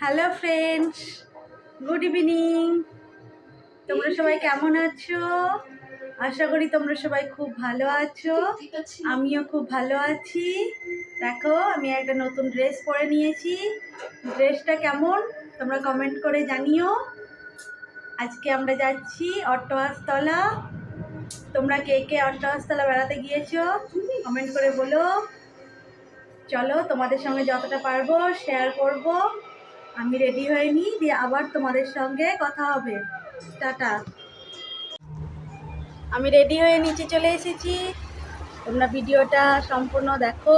Hello friends good evening তোমরা সবাই কেমন আছো? আশা করি তোমরা সবাই খুব ভালো আছো। আমিও খুব ভালো আছি। দেখো, আমি একটা নতুন ড্রেস পরে নিয়েছি। ড্রেসটা কেমন? তোমরা কমেন্ট করে জানিও। আজকে আমরা যাচ্ছি অট্টহাসতলা। তোমরা কে কে অট্টহাসতলা বেড়াতে গিয়েছো? কমেন্ট করে বলো। চলো তোমাদের সঙ্গে যতটা পারব শেয়ার করব। আমি রেডি হয়ে নিই দিয়ে আবার তোমাদের সঙ্গে কথা হবে। টাটা। আমি রেডি হয়ে নিচে চলে এসেছি। তোমরা ভিডিওটা সম্পূর্ণ দেখো।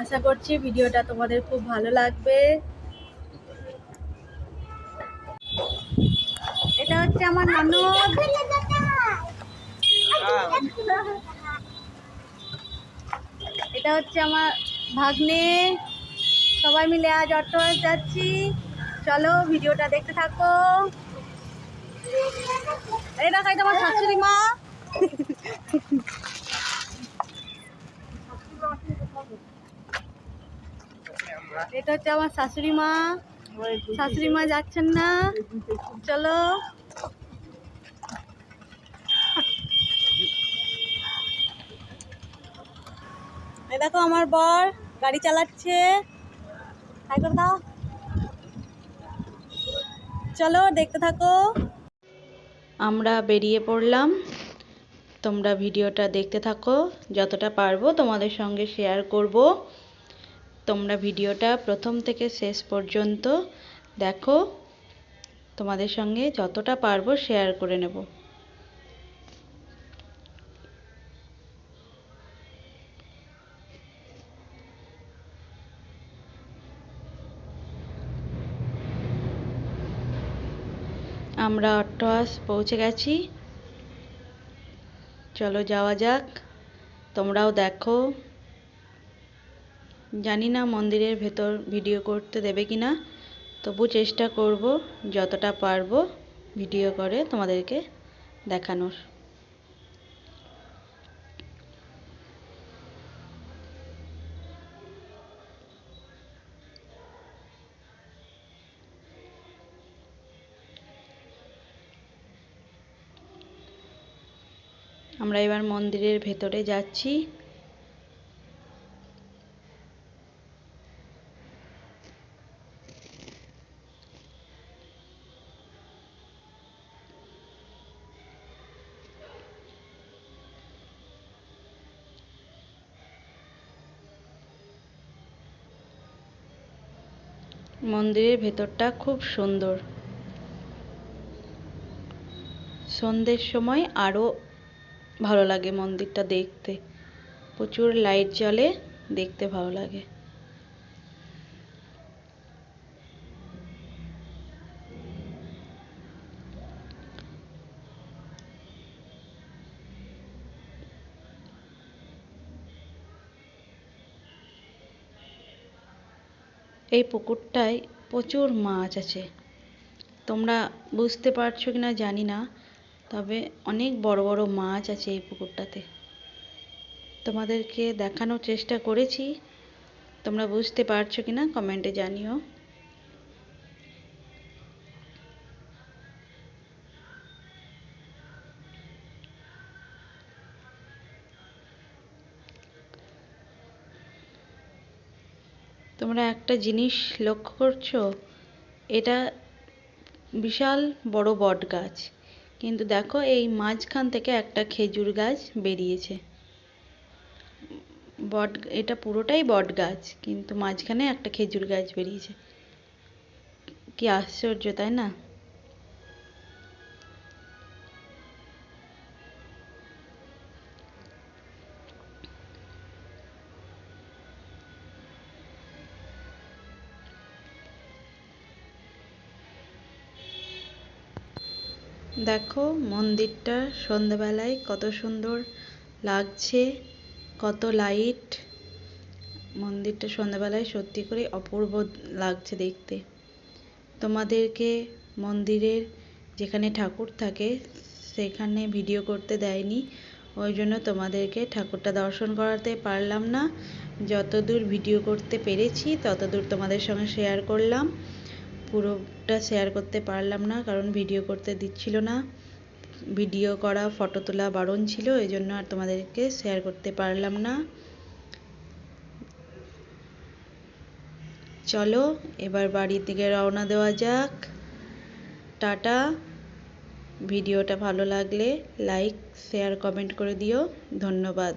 আশা করছি ভিডিওটা তোমাদের খুব ভালো লাগবে। এটা হচ্ছে আমার ননদ এটা হচ্ছে আমার ভাগ্নে, সবাই মিলে আজ অটো যাচ্ছি। চলো, ভিডিওটা দেখতে থাকো। এই দেখাই তোমার শাশুড়ি মা। এটা হচ্ছে আমার শাশুড়ি মা। শাশুড়ি মা যাচ্ছেন না। চলো। দেখো আমার বর, গাড়ি চালাচ্ছে। হাই করে দাও। চলো, দেখতে থাকো। আমরা বেরিয়ে পড়লাম। তোমরা ভিডিওটা দেখতে থাকো। যতটা পারব তোমাদের সঙ্গে শেয়ার করব। তোমরা ভিডিওটা প্রথম থেকে শেষ পর্যন্ত দেখো। তোমাদের সঙ্গে যতটা পারব শেয়ার করে নেব। আমরা অট্টহাস পৌঁছে গেছি। চলো যাওয়া যাক। তোমরাও দেখো। জানি না মন্দিরের ভেতর ভিডিও করতে দেবে কি না তবু চেষ্টা করব যতটা পারব ভিডিও করে তোমাদেরকে দেখানোর। আমরা এবার মন্দিরের ভেতরে যাচ্ছি। মন্দিরের ভেতরটা খুব সুন্দর। সন্ধ্যের সময় আরও ভালো লাগে মন্দিরটা দেখতে। প্রচুর লাইট জ্বলে দেখতে ভালো লাগে। এই পুকুরটায় প্রচুর মাছ আছে। তোমরা বুঝতে পারছ কি না জানি না। তবে অনেক বড় বড় মাছ আছে এই পুকুরটাতে। তোমাদেরকে দেখানোর চেষ্টা করেছি। তোমরা বুঝতে পারছ কি না কমেন্টে জানিও। তোমরা একটা জিনিস লক্ষ্য করছ? এটা বিশাল বড় বট গাছ কিন্তু দেখো এই মাঝখান থেকে একটা খেজুর গাছ বেরিয়েছে। বট, এটা পুরোটাই বট গাছ, কিন্তু মাঝখানে একটা খেজুর গাছ বেরিয়েছে। কি আশ্চর্য, তাই না? দেখো মন্দিরটা সন্ধেবেলায় কত সুন্দর লাগছে, কত লাইট মন্দিরটা সন্ধেবেলায় সত্যি করে অপূর্ব লাগছে দেখতে। তোমাদেরকে মন্দিরের যেখানে ঠাকুর থাকে, সেখানে ভিডিও করতে দেয়নি, ওই জন্য তোমাদেরকে ঠাকুরটা দর্শন করাতে পারলাম না। যতদূর ভিডিও করতে পেরেছি, ততদূর তোমাদের সঙ্গে শেয়ার করলাম। পুরোটা শেয়ার করতে পারলাম না, কারণ ভিডিও করতে দিচ্ছিল না। ভিডিও করা ফটো তোলা বারণ ছিল এই জন্য আর তোমাদেরকে শেয়ার করতে পারলাম না। চলো, এবার বাড়ির দিকে রওনা দেওয়া যাক। টাটা। ভিডিওটা ভালো লাগলে লাইক শেয়ার কমেন্ট করে দিও। ধন্যবাদ।